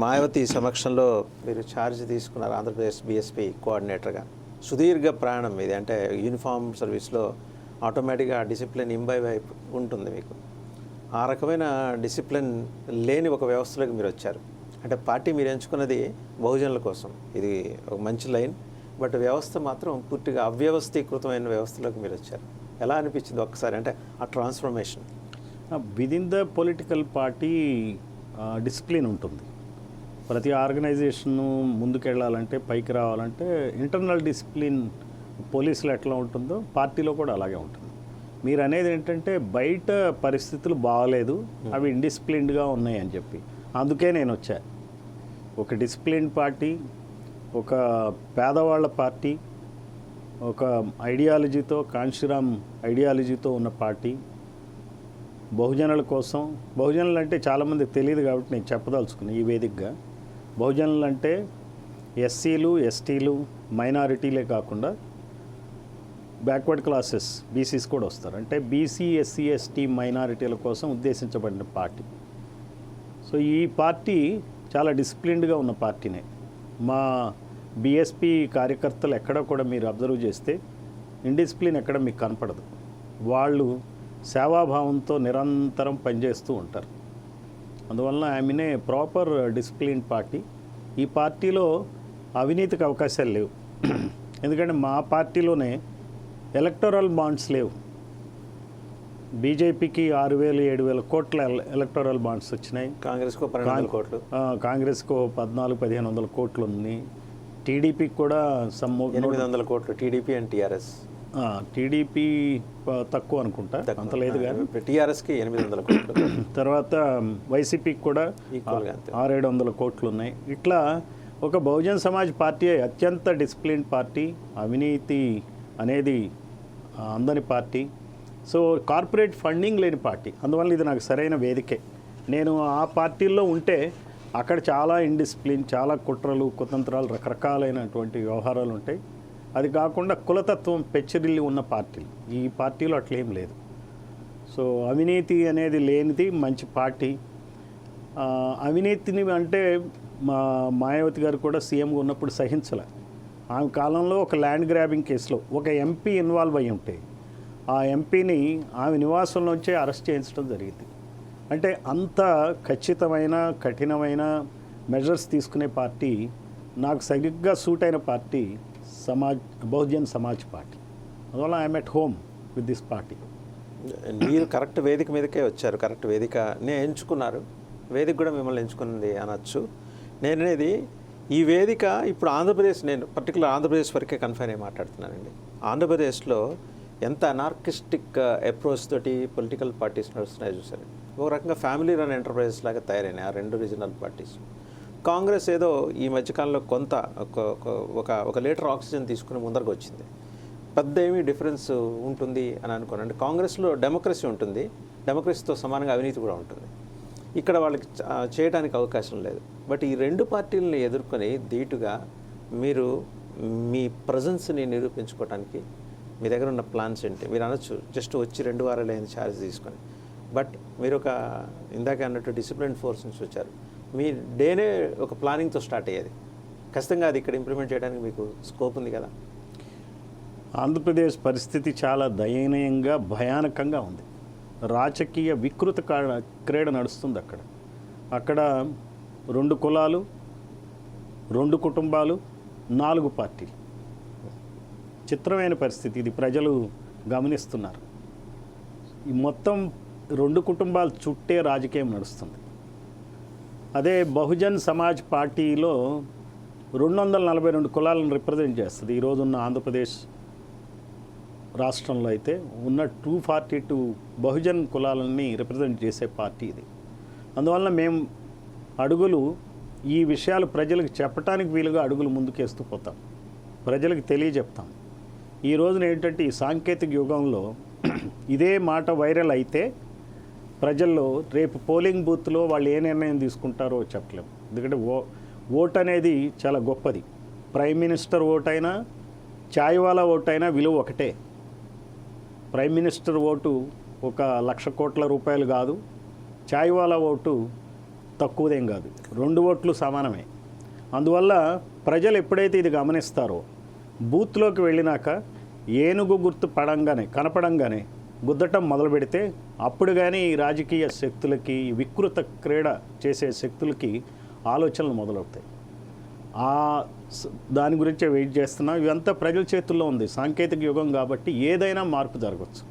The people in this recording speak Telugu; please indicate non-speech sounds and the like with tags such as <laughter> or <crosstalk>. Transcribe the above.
మాయావతి సమక్షంలో మీరు ఛార్జ్ తీసుకున్నారు ఆంధ్రప్రదేశ్ బీఎస్పీ కోఆర్డినేటర్గా సుదీర్ఘ ప్రయాణం ఇది. అంటే యూనిఫామ్ సర్వీస్లో ఆటోమేటిక్గా డిసిప్లిన్ ఇంబైవ్ అయి ఉంటుంది మీకు. ఆ రకమైన డిసిప్లిన్ లేని ఒక వ్యవస్థలోకి మీరు వచ్చారు. అంటే పార్టీ మీరు ఎంచుకున్నది బహుజనుల కోసం. ఇది ఒక మంచి లైన్. బట్ వ్యవస్థ మాత్రం పూర్తిగా అవ్యవస్థీకృతమైన వ్యవస్థలోకి మీరు వచ్చారు. ఎలా అనిపించింది ఒక్కసారి? అంటే ఆ transformation within the political party discipline ఉంటుంది. ప్రతి ఆర్గనైజేషన్ ముందుకెళ్ళాలంటే పైకి రావాలంటే ఇంటర్నల్ డిసిప్లిన్ పోలీసులు ఎట్లా ఉంటుందో పార్టీలో కూడా అలాగే ఉంటుంది. మీరు అనేది ఏంటంటే బయట పరిస్థితులు బాగలేదు అవి ఇండిసిప్లిన్డ్గా ఉన్నాయి అని చెప్పి. అందుకే నేను వచ్చా ఒక డిసిప్లిన్ పార్టీ ఒక పేదవాళ్ళ పార్టీ ఒక ఐడియాలజీతో కాంశీరామ్ ఐడియాలజీతో ఉన్న పార్టీ బహుజనుల కోసం. బహుజనులు అంటే చాలామంది తెలియదు కాబట్టి నేను చెప్పదలుచుకున్నాను ఈ వేదికగా. బహుజనులు అంటే ఎస్సీలు ఎస్టీలు మైనారిటీలే కాకుండా బ్యాక్వర్డ్ క్లాసెస్ బీసీస్ కూడా వస్తారు. అంటే బీసీ ఎస్సీ ఎస్టీ మైనారిటీల కోసం ఉద్దేశించబడిన పార్టీ. సో ఈ పార్టీ చాలా డిసిప్లిన్డ్గా ఉన్న పార్టీనే. మా బీఎస్పీ కార్యకర్తలు ఎక్కడ కూడా మీరు అబ్జర్వ్ చేస్తే ఇండిసిప్లిన్ ఎక్కడ మీకు కనపడదు. వాళ్ళు సేవాభావంతో నిరంతరం పనిచేస్తూ ఉంటారు. అందువలన ఆమెనే ప్రాపర్ డిసిప్లిన్ పార్టీ ఈ పార్టీలో అవినీతికి అవకాశాలు లేవు. ఎందుకంటే మా పార్టీలోనే ఎలక్టోరల్ బాండ్స్ లేవు. బీజేపీకి ఆరు వేలు ఏడు వేల కోట్ల ఎల- ఎలక్టోరల్ బాండ్స్ వచ్చినాయి. కాంగ్రెస్కు పన్నెండు కోట్లు. కాంగ్రెస్కు పద్నాలుగు పదిహేను వందల కోట్లు ఉంది. టీడీపీకి కూడా సమ్ ఎనిమిది వందల కోట్లు. టీడీపీ అండ్ టీఆర్ఎస్ టీడీపీ తక్కువ అనుకుంటా. అంత లేదు కానీ. టీఆర్ఎస్కి ఎనిమిది వందల కోట్లు. <coughs> తర్వాత వైసీపీకి కూడా ఆరేడు వందల కోట్లు ఉన్నాయి ఇట్లా ఒక బహుజన్ సమాజ్ పార్టీ అత్యంత డిసిప్లిన్ పార్టీ అవినీతి అనేది అందని పార్టీ. సో కార్పొరేట్ ఫండింగ్ లేని పార్టీ. అందువల్ల ఇది నాకు సరైన వేదికే. నేను ఆ పార్టీల్లో ఉంటే అక్కడ చాలా ఇండిసిప్లిన్ చాలా కుట్రలు కుతంత్రాలు రకరకాలైనటువంటి వ్యవహారాలు ఉంటాయి. అది కాకుండా కులతత్వం పెచ్చరిల్లి ఉన్న పార్టీలు. ఈ పార్టీలో అట్లేం లేదు. సో అవినీతి అనేది లేనిది మంచి పార్టీ. అవినీతిని అంటే మా మాయావతి గారు కూడా సీఎంగా ఉన్నప్పుడు సహించలే. ఆమె కాలంలో ఒక ల్యాండ్ గ్రాబింగ్ కేసులో ఒక ఎంపీ ఇన్వాల్వ్ అయి ఉంటే ఆ ఎంపీని ఆమె నివాసంలోంచే అరెస్ట్ చేయించడం జరిగింది. అంటే అంత ఖచ్చితమైన కఠినమైన మెజర్స్ తీసుకునే పార్టీ నాకు సరిగ్గా సూట్ అయిన పార్టీ సమాజ్ బహుజన్ సమాజ్ పార్టీ. అందువల్ల I'm at home with this party మీరు కరెక్ట్ వేదిక మీదకే వచ్చారు. కరెక్ట్ వేదిక నే ఎంచుకున్నారు. వేదిక కూడా మిమ్మల్ని ఎంచుకున్నది అనొచ్చు. నేను అనేది ఈ వేదిక ఇప్పుడు ఆంధ్రప్రదేశ్ నేను పర్టికులర్ ఆంధ్రప్రదేశ్ వరకే కన్ఫైన్ అయ్యి మాట్లాడుతున్నానండి. ఆంధ్రప్రదేశ్లో ఎంత అనార్కిస్టిక్ అప్రోచ్ uh, తోటి పొలిటికల్ పార్టీస్ నడుస్తున్నాయో చూసారు ఒక రకంగా ఫ్యామిలీ రన్ ఎంటర్ప్రైజెస్ లాగా తయారైనాయి ఆ రెండు రీజనల్ పార్టీస్ కాంగ్రెస్ ఏదో ఈ మధ్యకాలంలో కొంత ఒక- ఒక- ఒక ఒక లీటర్ ఆక్సిజన్ తీసుకుని ముందరకు వచ్చింది పెద్ద ఏమీ డిఫరెన్స్ ఉంటుంది అని అనుకోను. అంటే కాంగ్రెస్లో డెమోక్రసీ ఉంటుంది. డెమోక్రసీతో సమానంగా అవినీతి కూడా ఉంటుంది. ఇక్కడ వాళ్ళకి చేయడానికి అవకాశం లేదు. బట్ ఈ రెండు పార్టీలని ఎదుర్కొని ధీటుగా మీరు మీ ప్రజెన్స్ని నిరూపించుకోవడానికి మీ దగ్గర ఉన్న ప్లాన్స్ ఏంటి? మీరు అనొచ్చు జస్ట్ వచ్చి రెండు వారాలు అయిన ఛార్జ్ తీసుకొని. బట్ మీరు ఒక ఇందాక అన్నట్టు డిసిప్లిన్ ఫోర్స్ నుంచి వచ్చారు. మీ డేనే ఒక ప్లానింగ్తో స్టార్ట్ అయ్యేది. ఖచ్చితంగా అది ఇక్కడ ఇంప్లిమెంట్ చేయడానికి మీకు స్కోప్ ఉంది కదా. ఆంధ్రప్రదేశ్ పరిస్థితి చాలా దయనీయంగా భయానకంగా ఉంది. రాజకీయ వికృత క్రీడ నడుస్తుంది అక్కడ. అక్కడ రెండు కులాలు రెండు కుటుంబాలు నాలుగు పార్టీలు. చిత్రమైన పరిస్థితి ఇది ప్రజలు గమనిస్తున్నారు. ఈ మొత్తం రెండు కుటుంబాలు చుట్టే రాజకీయం నడుస్తుంది. అదే బహుజన్ సమాజ్ పార్టీలో రెండు వందల నలభై రెండు కులాలను రిప్రజెంట్ చేస్తుంది. ఈరోజున్న ఆంధ్రప్రదేశ్ రాష్ట్రంలో అయితే ఉన్న టూ ఫార్టీ టూ బహుజన్ కులాలని రిప్రజెంట్ చేసే పార్టీ ఇది. అందువల్ల మేము అడుగులు ఈ విషయాలు ప్రజలకు చెప్పడానికి వీలుగా అడుగులు ముందుకేస్తూ పోతాం. ప్రజలకు తెలియజెప్తాం. ఈ రోజున ఏంటంటే ఈ సాంకేతిక యుగంలో ఇదే మాట వైరల్ అయితే ప్రజల్లో రేపు పోలింగ్ బూత్లో వాళ్ళు ఏ నిర్ణయం తీసుకుంటారో చెప్పలేం. ఎందుకంటే ఓ ఓట్ అనేది చాలా గొప్పది. ప్రైమ్ మినిస్టర్ ఓటైనా ఛాయ్వాలా ఓటైనా విలువ ఒకటే. ప్రైమ్ మినిస్టర్ ఓటు ఒక లక్ష కోట్ల రూపాయలు కాదు ఛాయ్వాలా ఓటు తక్కువదేం కాదు. రెండు ఓట్లు సమానమే. అందువల్ల ప్రజలు ఎప్పుడైతే ఇది గమనిస్తారో బూత్లోకి వెళ్ళినాక ఏనుగు గుర్తు పడంగానే కనపడంగానే గుద్దటం మొదలు పెడితే అప్పుడు కానీ ఈ రాజకీయ శక్తులకి వికృత క్రీడ చేసే శక్తులకి ఆలోచనలు మొదలవుతాయి. ఆ దాని గురించే వెయిట్ చేస్తున్నాం. ఇవంతా ప్రజల చేతుల్లో ఉంది. సాంకేతిక యుగం కాబట్టి ఏదైనా మార్పు జరగవచ్చు